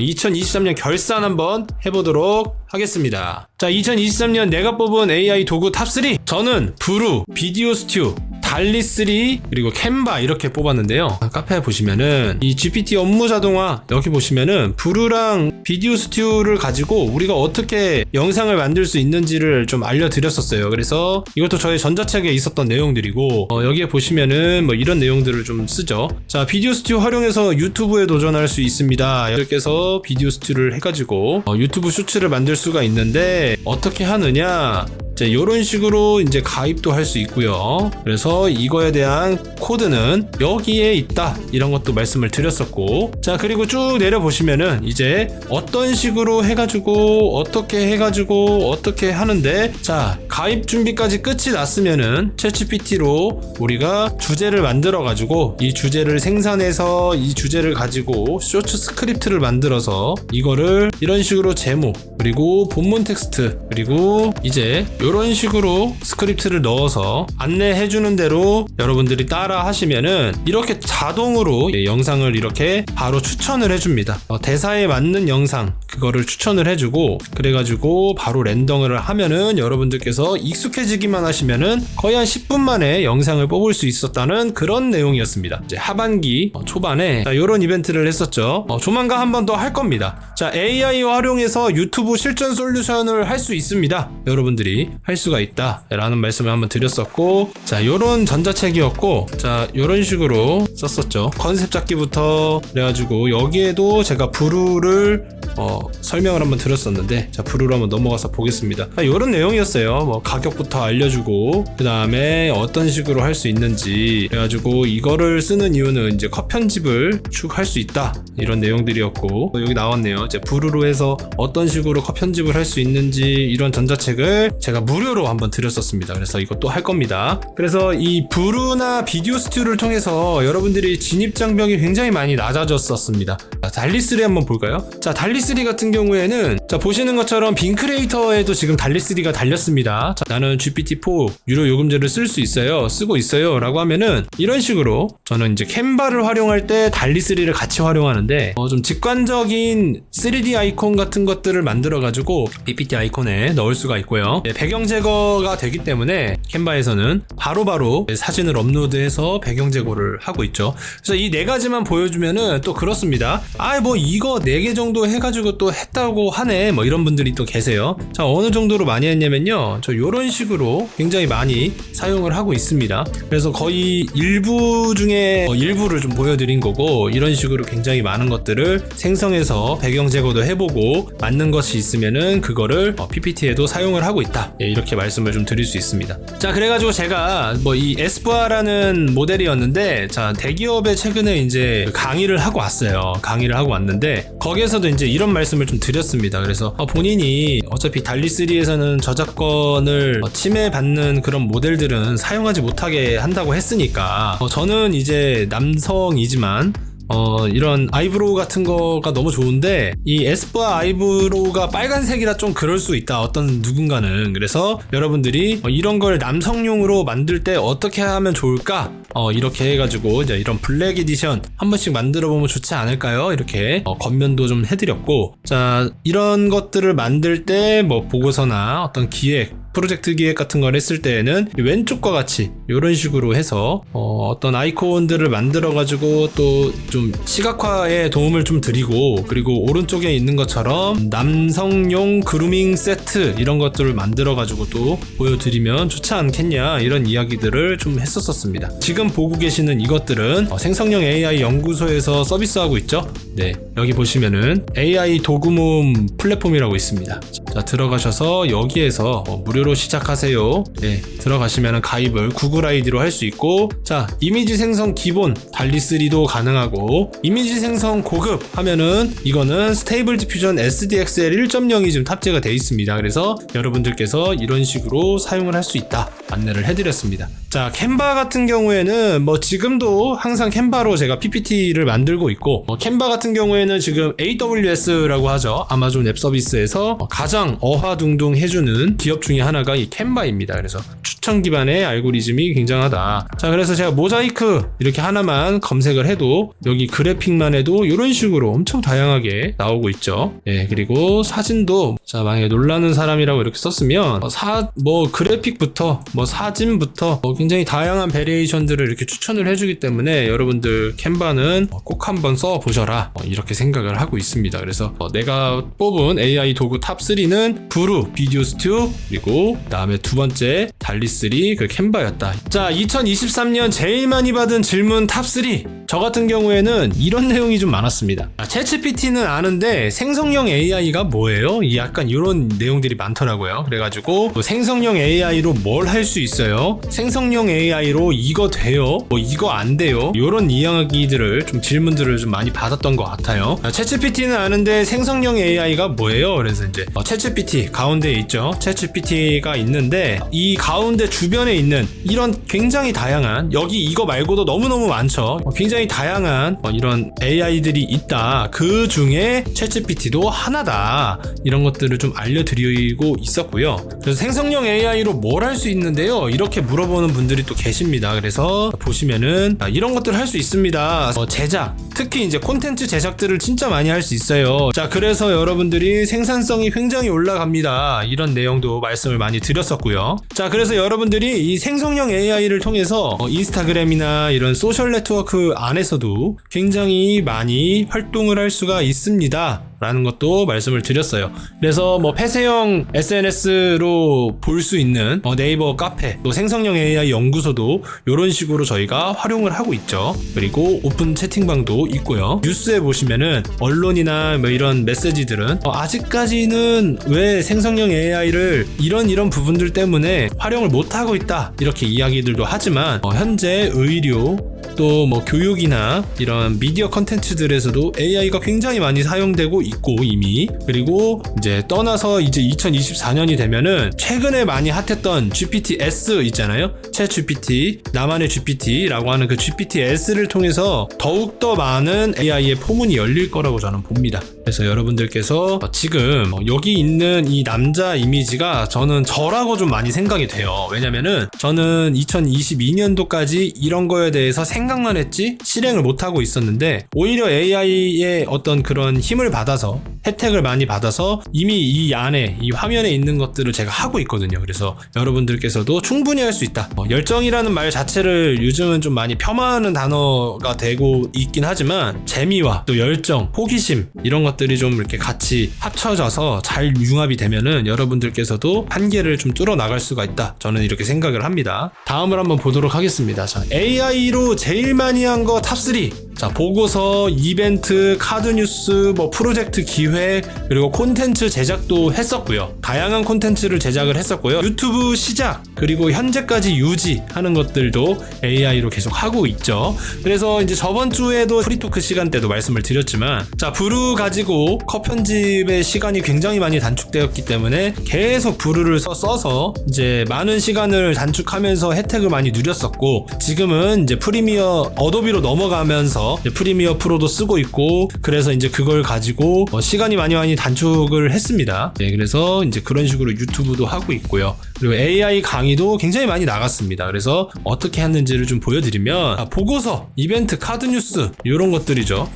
2023년 결산 한번 해보도록 하겠습니다. 자, 2023년 내가 뽑은 AI 도구 탑3. 저는 브루, 비디오 스튜, 달리3 그리고 캔바 이렇게 뽑았는데요. 카페에 보시면은 이 GPT 업무 자동화 여기 보시면은 브루랑 비디오 스튜를 가지고 우리가 어떻게 영상을 만들 수 있는지를 좀 알려드렸었어요. 그래서 이것도 저의 전자책에 있었던 내용들이고 어, 여기에 보시면은 뭐 이런 내용들을 좀 쓰죠. 자 비디오 스튜 활용해서 유튜브에 도전할 수 있습니다. 이렇게해서 비디오 스튜를 해가지고 어, 유튜브 쇼츠를 만들 수가 있는데 어떻게 하느냐 자, 이런 식으로 이제 가입도 할 수 있고요. 그래서 이거에 대한 코드는 여기에 있다. 이런 것도 말씀을 드렸었고. 자, 그리고 쭉 내려 보시면은 이제 어떤 식으로 해가지고 어떻게 해가지고 어떻게 하는데 자, 가입 준비까지 끝이 났으면은 챗GPT로 우리가 주제를 만들어 가지고 이 주제를 생산해서 이 주제를 가지고 쇼츠 스크립트를 만들어서 이거를 이런 식으로 제목 그리고 본문 텍스트 그리고 이제 이런 식으로 스크립트를 넣어서 안내해 주는 대로 여러분들이 따라 하시면은 이렇게 자동으로 예, 영상을 이렇게 바로 추천을 해줍니다. 어, 대사에 맞는 영상 그거를 추천을 해주고 그래가지고 바로 랜덤을 하면은 여러분들께서 익숙해지기만 하시면은 거의 한 10분 만에 영상을 뽑을 수 있었다는 그런 내용이었습니다. 이제 하반기 어, 초반에 이런 이벤트를 했었죠. 어, 조만간 한 번 더 할 겁니다. 자 AI 활용해서 유튜브 실전 솔루션을 할 수 있습니다. 여러분들이 할 수가 있다라는 말씀을 한번 드렸었고 자 요런 전자책이었고 자 요런 식으로 썼었죠. 컨셉 잡기부터 그래가지고 여기에도 제가 브루를 어, 설명을 한번 드렸었는데 자 브루로 한번 넘어가서 보겠습니다. 아, 이런 내용이었어요. 뭐 가격부터 알려주고 그 다음에 어떤 식으로 할 수 있는지 그래가지고 이거를 쓰는 이유는 이제 컷 편집을 쭉 할 수 있다 이런 내용들이었고 어, 여기 나왔네요. 이제 브루로 해서 어떤 식으로 컷 편집을 할 수 있는지 이런 전자책을 제가 무료로 한번 드렸었습니다. 그래서 이것도 할 겁니다. 그래서 이 브루나 비디오 스튜를 통해서 여러분들이 진입 장벽이 굉장히 많이 낮아졌었습니다. 자, 달리3 한번 볼까요? 자, 달리 3 같은 경우에는 자, 보시는 것처럼 빈크레이터에도 지금 달리3가 달렸습니다. 자, 나는 GPT-4 유료 요금제를 쓸 수 있어요. 쓰고 있어요. 라고 하면은 이런 식으로 저는 이제 캔바를 활용할 때 달리3를 같이 활용하는데 어, 좀 직관적인 3D 아이콘 같은 것들을 만들어 가지고 PPT 아이콘에 넣을 수가 있고요. 네, 배경 제거가 되기 때문에 캔바에서는 바로 바로 사진을 업로드해서 배경 제거를 하고 있죠. 그래서 이 네 가지만 보여주면은 또 그렇습니다. 아, 뭐 이거 네 개 정도 해가지고 또 했다고 하네. 뭐 이런 분들이 또 계세요. 자, 어느 정도로 많이 했냐면요. 저 요런 식으로 굉장히 많이 사용을 하고 있습니다. 그래서 거의 일부 중에 어, 일부를 좀 보여드린 거고 이런 식으로 굉장히 많은 것들을 생성해서 배경 제거도 해보고 맞는 것이 있으면은 그거를 어, PPT에도 사용을 하고 있다. 예, 이렇게 말씀을 좀 드릴 수 있습니다. 자, 그래가지고 제가 뭐 이 에스쁘아라는 모델이었는데 자 대기업에 최근에 이제 강의를 하고 왔어요. 강의를 하고 왔는데 거기에서도 이제 이런 말씀을 좀 드렸습니다. 그래서 어, 본인이 어차피 달리3에서는 저작권을 어, 침해받는 그런 모델들은 사용하지 못하게 한다고 했으니까 어, 저는 이제 남성이지만 어, 이런 아이브로우 같은 거가 너무 좋은데, 이 에스쁘아 아이브로우가 빨간색이라 좀 그럴 수 있다. 어떤 누군가는. 그래서 여러분들이 어, 이런 걸 남성용으로 만들 때 어떻게 하면 좋을까? 어, 이렇게 해가지고, 이제 이런 블랙 에디션 한 번씩 만들어 보면 좋지 않을까요? 이렇게 어, 겉면도 좀 해드렸고, 자, 이런 것들을 만들 때 뭐 보고서나 어떤 기획, 프로젝트 기획 같은 걸 했을 때에는 왼쪽과 같이 이런 식으로 해서 어, 떤 아이콘들을 만들어 가지고 또 좀 시각화에 도움을 좀 드리고 그리고 오른쪽에 있는 것처럼 남성용 그루밍 세트 이런 것들을 만들어 가지고 또 보여드리면 좋지 않겠냐 이런 이야기들을 좀 했었었습니다. 지금 보고 계시는 이것들은 어, 생성형 AI 연구소에서 서비스하고 있죠. 네 여기 보시면은 AI 도구문 플랫폼이라고 있습니다. 자 들어가셔서 여기에서 어, 무료로 시작하세요. 네 들어가시면 가입을 구글 아이디로 할 수 있고 자 이미지 생성 기본 달리3도 가능하고 이미지 생성 고급 하면은 이거는 스테이블 디퓨전 SDXL 1.0이 지금 탑재가 되어 있습니다. 그래서 여러분들께서 이런 식으로 사용을 할 수 있다 안내를 해드렸습니다. 자 캔바 같은 경우에는 뭐 지금도 항상 캔바로 제가 PPT를 만들고 있고 어, 캔바 같은 경우에는 지금 AWS라고 하죠 아마존 앱 서비스에서 가장 어화둥둥 해주는 기업 중에 하나가 이 캔바입니다. 그래서 추- 추천 기반의 알고리즘이 굉장하다. 자, 그래서 제가 모자이크 이렇게 하나만 검색을 해도 여기 그래픽만 해도 이런 식으로 엄청 다양하게 나오고 있죠. 예, 그리고 사진도 자, 만약에 놀라는 사람이라고 이렇게 썼으면 어, 사, 뭐 그래픽부터 뭐 사진부터 뭐 굉장히 다양한 베리에이션들을 이렇게 추천을 해주기 때문에 여러분들 캔바는 어, 꼭 한번 써보셔라 어, 이렇게 생각을 하고 있습니다. 그래서 어, 내가 뽑은 AI 도구 탑 3는 브루, 비디오 스튜 그리고 그다음에 두 번째 달리 3 그 캔바였다. 자, 2023년 제일 많이 받은 질문 탑 3. 저 같은 경우에는 이런 내용이 좀 많았습니다. 아, 챗GPT는 아는데 생성형 AI가 뭐예요? 이 약간 이런 내용들이 많더라고요. 그래가지고 뭐 생성형 AI로 뭘 할 수 있어요? 생성형 AI로 이거 돼요? 뭐 이거 안 돼요? 이런 이야기들을 좀 질문들을 좀 많이 받았던 것 같아요. 아, 챗GPT는 아는데 생성형 AI가 뭐예요? 그래서 이제 어, 챗GPT 가운데에 있죠. 챗GPT가 있는데 이 가운데 주변에 있는 이런 굉장히 다양한 여기 이거 말고도 너무너무 많죠. 어, 굉장히 다양한 어, 이런 AI들이 있다. 그 중에 챗GPT도 하나다. 이런 것들을 좀 알려드리고 있었고요. 그래서 생성형 AI로 뭘 할 수 있는데요. 이렇게 물어보는 분들이 또 계십니다. 그래서 보시면은 아, 이런 것들 할 수 있습니다. 어, 제작, 특히 이제 콘텐츠 제작들을 진짜 많이 할 수 있어요. 자, 그래서 여러분들이 생산성이 굉장히 올라갑니다. 이런 내용도 말씀을 많이 드렸었고요. 자, 그래서 여러분들이 이 생성형 AI를 통해서 어, 인스타그램이나 이런 소셜 네트워크 안 에서도 굉장히 많이 활동을 할 수가 있습니다. 라는 것도 말씀을 드렸어요. 그래서 뭐 폐쇄형 SNS로 볼 수 있는 어, 네이버 카페, 또 생성형 AI 연구소도 이런 식으로 저희가 활용을 하고 있죠. 그리고 오픈 채팅방도 있고요. 뉴스에 보시면은 언론이나 뭐 이런 메시지들은 어, 아직까지는 왜 생성형 AI를 이런 이런 부분들 때문에 활용을 못 하고 있다 이렇게 이야기들도 하지만 어, 현재 의료 또 뭐 교육이나 이런 미디어 컨텐츠들에서도 AI가 굉장히 많이 사용되고 있고 이미 그리고 이제 떠나서 이제 2024년이 되면은 최근에 많이 핫했던 GPT-S 있잖아요. 채 GPT, 나만의 GPT라고 하는 그 GPT-S를 통해서 더욱 더 많은 AI의 포문이 열릴 거라고 저는 봅니다. 그래서 여러분들께서 지금 여기 있는 이 남자 이미지가 저는 저라고 좀 많이 생각이 돼요. 왜냐면은 저는 2022년도까지 이런 거에 대해서 생각만 했지 실행을 못 하고 있었는데 오히려 AI의 어떤 그런 힘을 받아서 혜택을 많이 받아서 이미 이 안에 이 화면에 있는 것들을 제가 하고 있거든요. 그래서 여러분들께서도 충분히 할 수 있다. 어, 열정이라는 말 자체를 요즘은 좀 많이 폄하하는 단어가 되고 있긴 하지만 재미와 또 열정, 호기심 이런 것들이 좀 이렇게 같이 합쳐져서 잘 융합이 되면은 여러분들께서도 한계를 좀 뚫어 나갈 수가 있다. 저는 이렇게 생각을 합니다. 다음을 한번 보도록 하겠습니다. 자, AI로 제일 많이 한 거 탑3. 자, 보고서, 이벤트, 카드 뉴스, 뭐 프로젝트 기획, 그리고 콘텐츠 제작도 했었고요. 다양한 콘텐츠를 제작을 했었고요. 유튜브 시작, 그리고 현재까지 유지하는 것들도 AI로 계속 하고 있죠. 그래서 이제 저번 주에도 프리토크 시간 때도 말씀을 드렸지만, 자, 브루 가지고 컷 편집의 시간이 굉장히 많이 단축되었기 때문에 계속 브루를 써, 써서 이제 많은 시간을 단축하면서 혜택을 많이 누렸었고, 지금은 이제 프리미어 어도비로 넘어가면서 프리미어 프로도 쓰고 있고 그래서 이제 그걸 가지고 어, 시간이 많이 많이 단축을 했습니다. 네, 그래서 이제 그런 식으로 유튜브도 하고 있고요. 그리고 AI 강의도 굉장히 많이 나갔습니다. 그래서 어떻게 했는지를 좀 보여드리면 아, 보고서, 이벤트, 카드 뉴스 이런 것들이죠.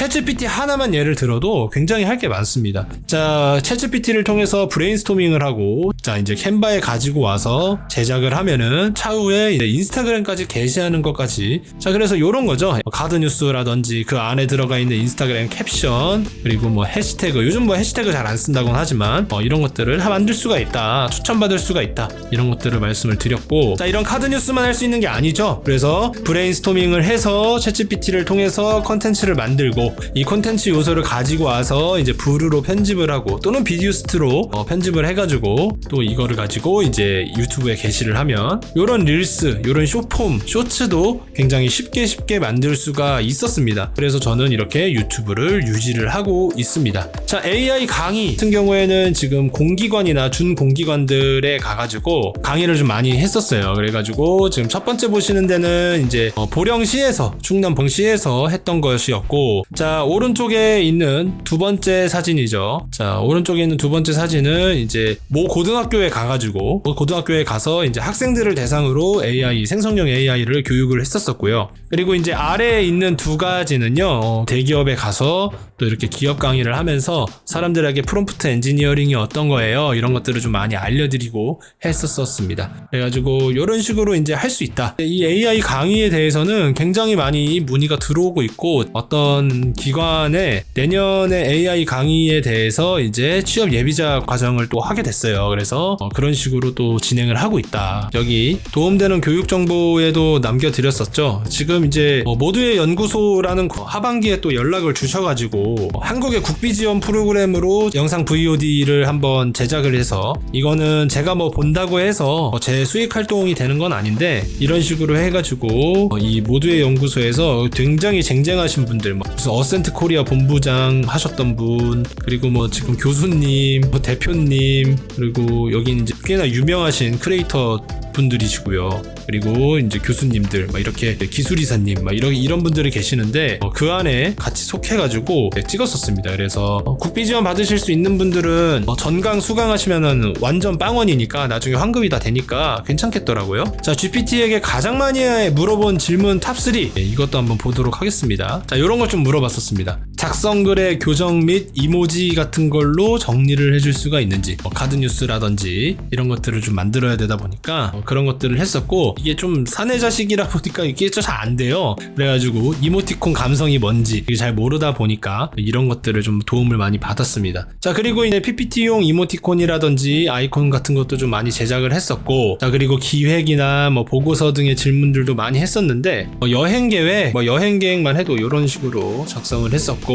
챗GPT 하나만 예를 들어도 굉장히 할 게 많습니다. 자, 챗GPT를 통해서 브레인스토밍을 하고, 자, 이제 캔바에 가지고 와서 제작을 하면은 차후에 이제 인스타그램까지 게시하는 것까지. 자, 그래서 이런 거죠. 가드 뉴스라든지 그 안에 들어가 있는 인스타그램 캡션, 그리고 뭐 해시태그. 요즘 뭐 해시태그 잘 안 쓴다고는 하지만, 어, 이런 것들을 만들 수가 있다. 추천받을 수가 있다. 이런 것들을 말씀을 드렸고, 자, 이런 카드 뉴스만 할 수 있는 게 아니죠. 그래서 브레인스토밍을 해서 챗GPT를 통해서 컨텐츠를 만들고, 이 콘텐츠 요소를 가지고 와서 이제 부르로 편집을 하고 또는 비디오스트로 어, 편집을 해가지고 또 이거를 가지고 이제 유튜브에 게시를 하면 요런 릴스, 요런 쇼폼, 쇼츠도 굉장히 쉽게 쉽게 만들 수가 있었습니다. 그래서 저는 이렇게 유튜브를 유지를 하고 있습니다. 자, AI 강의 같은 경우에는 지금 공기관이나 준공기관들에 가가지고 강의를 좀 많이 했었어요. 그래가지고 지금 첫 번째 보시는 데는 이제 어, 보령시에서 충남 봉시에서 했던 것이었고 자, 오른쪽에 있는 두 번째 사진이죠. 자, 오른쪽에 있는 두 번째 사진은 이제 모 고등학교에 가가지고 모 고등학교에 가서 이제 학생들을 대상으로 AI 생성형 AI를 교육을 했었었고요. 그리고 이제 아래에 있는 두 가지는요. 어, 대기업에 가서 또 이렇게 기업 강의를 하면서 사람들에게 프롬프트 엔지니어링이 어떤 거예요. 이런 것들을 좀 많이 알려드리고 했었었습니다. 그래가지고 이런 식으로 이제 할 수 있다. 이 AI 강의에 대해서는 굉장히 많이 문의가 들어오고 있고 어떤 기관에 내년에 AI 강의에 대해서 이제 취업 예비자 과정을 또 하게 됐어요. 그래서 어, 그런 식으로 또 진행을 하고 있다. 여기 도움되는 교육 정보에도 남겨드렸었죠. 지금 이제 어, 모두의 연구소라는 거 하반기에 또 연락을 주셔가지고 한국의 국비 지원 프로그램으로 영상 VOD를 한번 제작을 해서 이거는 제가 뭐 본다고 해서 어, 제 수익 활동이 되는 건 아닌데 이런 식으로 해가지고 어, 이 모두의 연구소에서 굉장히 쟁쟁하신 분들 뭐 무슨 어센트 코리아 본부장 하셨던 분 그리고 뭐 지금 교수님 뭐 대표님 그리고 여기는 이제 꽤나 유명하신 크리에이터 분들이시고요. 그리고 이제 교수님들, 막 이렇게 기술이사님, 막 이런 이런 분들이 계시는데 어, 그 안에 같이 속해가지고 네, 찍었었습니다. 그래서 어, 국비 지원 받으실 수 있는 분들은 어, 전강 수강하시면은 완전 빵원이니까 나중에 환급이 다 되니까 괜찮겠더라고요. 자, GPT에게 가장 많이 물어본 질문 탑3 네, 이것도 한번 보도록 하겠습니다. 자, 이런 걸 좀 물어봤었습니다. 작성글의 교정 및 이모지 같은 걸로 정리를 해줄 수가 있는지, 뭐 카드 뉴스라든지 이런 것들을 좀 만들어야 되다 보니까 어, 그런 것들을 했었고 이게 좀 사내 자식이라 보니까 이게 잘 안 돼요. 그래가지고 이모티콘 감성이 뭔지 잘 모르다 보니까 이런 것들을 좀 도움을 많이 받았습니다. 자 그리고 이제 PPT용 이모티콘이라든지 아이콘 같은 것도 좀 많이 제작을 했었고 자 그리고 기획이나 뭐 보고서 등의 질문들도 많이 했었는데 뭐 여행 계획 뭐 여행 계획만 해도 이런 식으로 작성을 했었고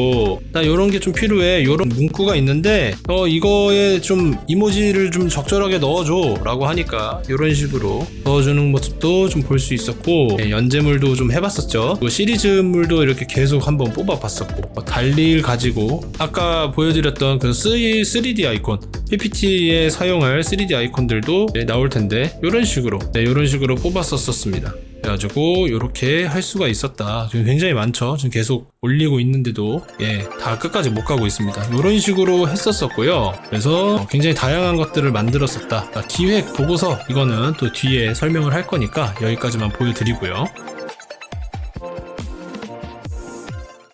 나 이런 게 좀 필요해. 이런 문구가 있는데 어 이거에 좀 이모지를 좀 적절하게 넣어줘 라고 하니까 이런 식으로 넣어주는 모습도 좀 볼 수 있었고 예, 연재물도 좀 해봤었죠. 시리즈물도 이렇게 계속 한번 뽑아봤었고 뭐 달릴 가지고 아까 보여드렸던 그 3D 아이콘 PPT에 사용할 3D 아이콘들도 네, 나올 텐데 이런 식으로 네, 이런 식으로 뽑았었습니다. 그래가지고 이렇게 할 수가 있었다. 지금 굉장히 많죠. 지금 계속 올리고 있는데도 예, 다 끝까지 못 가고 있습니다. 이런 식으로 했었었고요. 그래서 어, 굉장히 다양한 것들을 만들었었다. 자, 기획 보고서 이거는 또 뒤에 설명을 할 거니까 여기까지만 보여드리고요.